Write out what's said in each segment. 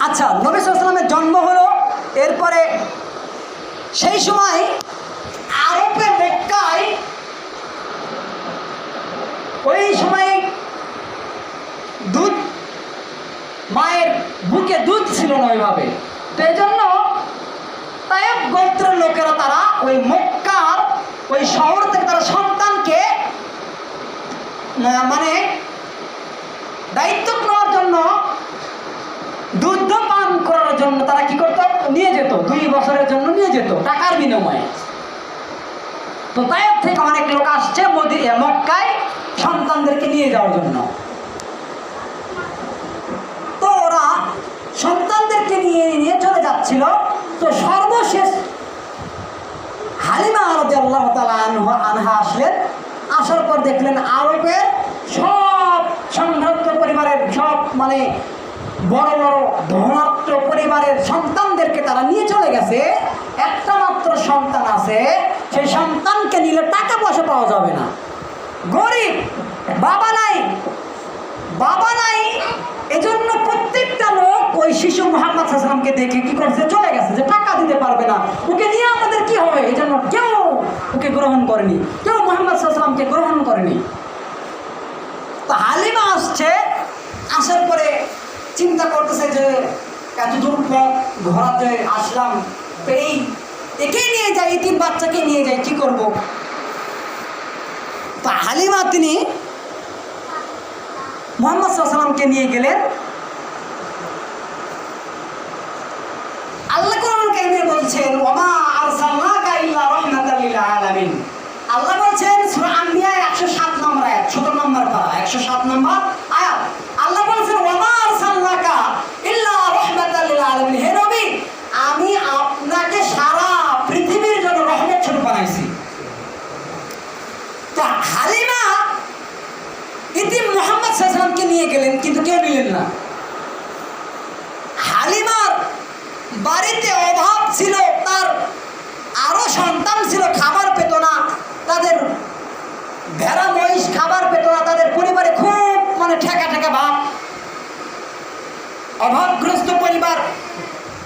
আচ্ছা নবী সাল্লামের জন্ম হলো এরপরে সেই সময় আরবে মেক্কায় ওই সময় দুধ, মায়ের বুকে দুধ ছিল না ওইভাবে। তো এই জন্য তায়েব গোত্রের লোকেরা তারা ওই মক্কার ওই শহর থেকে তারা সন্তানকে মানে জন্য তারা কি করতো? নিয়ে যেত, দুই বছরের জন্য নিয়ে যেত, টাকার বিনিময়ে। তো তাইব থেকে অনেক লোক আসছে মোদি মক্কায় সন্তানদেরকে নিয়ে যাওয়ার জন্য। তো ওরা সন্তানদেরকে নিয়ে নিয়ে চলে যাচ্ছিল। তো সর্বশেষ হালিমা আরবে আল্লাহ আনহা আসলেন। আসার পর দেখলেন আরবের সব সংঘাত পরিবারের সব মানে বড় বড় ধনাত্ম পরিবারের সন্তানদেরকে তারা নিয়ে চলে গেছে, একটা মাত্র সন্তান আছে, সেই সন্তানকে নিলে টাকা পয়সা পাওয়া যাবে না। গরিব, বাবা নাই বাবা নাই, এজন্য প্রত্যেকটা লোক ওই শিশু মোহাম্মদ হাসানকে দেখে কি করছে, চলে গেছে, যে টাকা দিতে পারবে না। ওকে নিয়ে আমাদের কি হবে? এই জন্য কেউ ওকে গ্রহণ করেনি। কেউ মোহাম্মদ সাল্লামকে গ্রহণ করেনি। তো হালিমা আসছে, আসার পরে চিন্তা করতেছে যে ঘোরাতে আসলাম। এই একেই নিয়ে যাই তিন বাচ্চাকে নিয়ে যাই, কি করব? তো হালিমা তিনি মোহাম্মদ সাল্লামকে নিয়ে গেলেন। আল্লাহ কোরআন কারিমে বলছেন, ওমা আরসালনাকা ইল্লা রাহমাতাল লিল আলামিন। আল্লাহ বলছেন, সূরা আম্বিয়া 107 নম্বর আয়াত 17 নম্বর পারা 107 নম্বর আয়াত আল্লাহ বলছেন ওমা আরসালনাকা ইল্লা রাহমাতাল লিল আলামিন হে নবী আমি আপনাকে সারা পৃথিবীর জন্য রহমত স্বরূপ বানাইছি তো হালিমা ইতিম মোহাম্মদ সাল্লামকে নিয়ে গেলেন, কিন্তু কেউ নিলেন না। হালিমার বাড়িতে অভাব ছিল, তার আরও সন্তান ছিল, খাবার পেত না, তাদের ভেড়া, মহিষ খাবার পেত না, তাদের পরিবারে খুব মানে ঠেকা ঠেকা ভাব। অভাবগ্রস্ত পরিবার,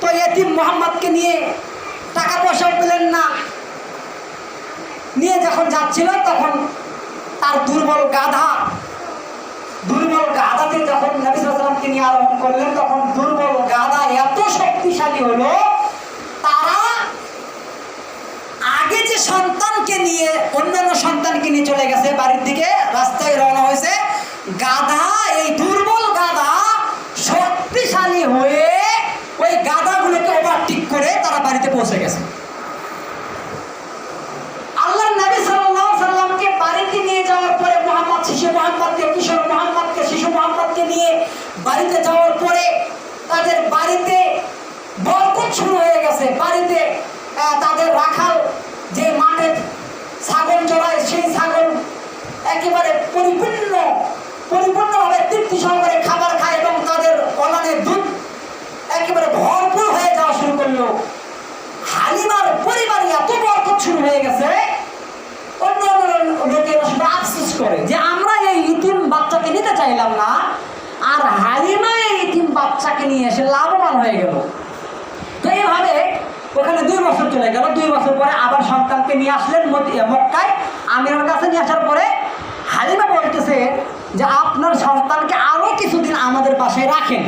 তো এতিম মোহাম্মদকে নিয়ে টাকা পয়সাও পেলেন না। নিয়ে যখন যাচ্ছিল, তখন তার দুর্বল গাধা, দুর্বল গাধাতে যখন নবী সাল্লামকে নিয়ে আরম্ভ করলেন, তখন দুর্বল গাধা এত শক্তিশালী হলো, তারা আগে যে সন্তানকে নিয়ে, অন্যান্য সন্তানকে নিয়ে চলে গেছে বাড়ির দিকে, রাস্তায় রওনা হয়েছে, গাধা, এই দুর্বল গাধা শক্তিশালী হয়ে ওই গাধাগুলোকে ওভারটেক করে তারা বাড়িতে পৌঁছে গেছে আল্লাহ নবী সাল্লাল্লাহু আলাইহি সাল্লামকে বাড়িতে নিয়ে যাওয়ার পরে মোহাম্মদ শিশু মোহাম্মদকে কিশোর মোহাম্মদকে শিশু মোহাম্মদকে নিয়ে বাড়িতে যাওয়ার পরে তাদের বাড়িতে বরকত শুরু হয়ে গেছে। বাড়িতে তাদের রাখাল যে মাঠে ছাগল চড়ায়, সেই ছাগল একেবারে পরিপূর্ণ, পরিপূর্ণভাবে তৃপ্তি সহকারে খাবার খায় এবং তাদের অনানের দুধ একেবারে ভরপুর হয়ে যাওয়া শুরু করল। হালিমার পরিবারে এত বরকত শুরু হয়ে গেছে। অন্য লোকেরা আফসোস করে যে আমরা এই ইতিম বাচ্চাকে নিতে চাইলাম না, আর হালিমা এই ইতিম বাচ্চাকে নিয়ে এসে লাভবান হয়ে গেল তো এইভাবে ওখানে দুই বছর চলে গেল। দুই বছর পরে আবার সন্তানকে নিয়ে আসলেন মক্কায়। আমিরের কাছে নিয়ে আসার পরে হালিমা বলতেছে যে, আপনার সন্তানকে আরও কিছুদিন আমাদের পাশে রাখেন।